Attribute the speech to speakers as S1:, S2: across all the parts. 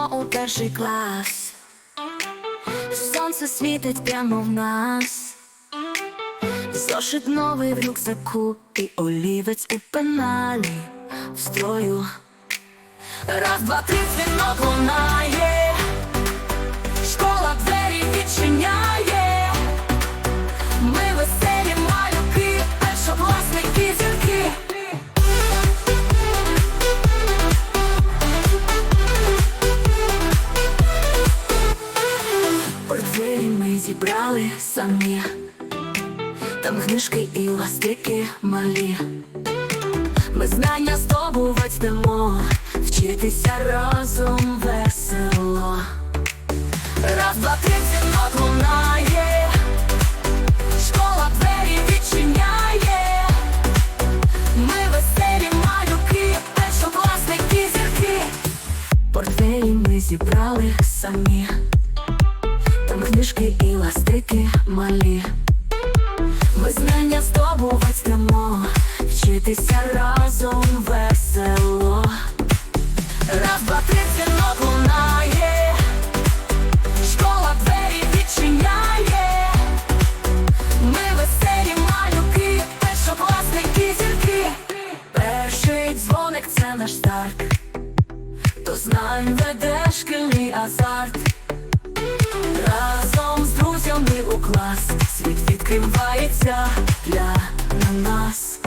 S1: йдемо у перший клас. Сонце світить прямо в нас. Зошит новий в рюкзаку і олівець у пеналі в строю. Раз, два, три, дзвінок лунає. Зібрали самі. Там книжки і ластики малі. Ми знання здобувати йдемо, вчитися разом весело. Раз, два, три, дзвінок лунає, школа двері відчиняє. Ми веселі малюки, першокласники зірки. Портфелі ми зібрали самі. Там і ластики малі. Ми знання здобувати йдемо, вчитися разом весело. Раз, два, три, дзвінок лунає, школа двері відчиняє. Ми веселі малюки, першокласники зірки. Перший дзвоник це наш старт. То знань веде шкільний азарт. Відкривається для нас.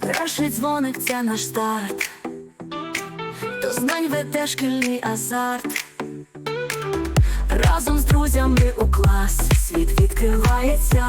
S1: Перший дзвоник це наш старт. До знань веде шкільний азарт. Разом з друзями у клас світ відкривається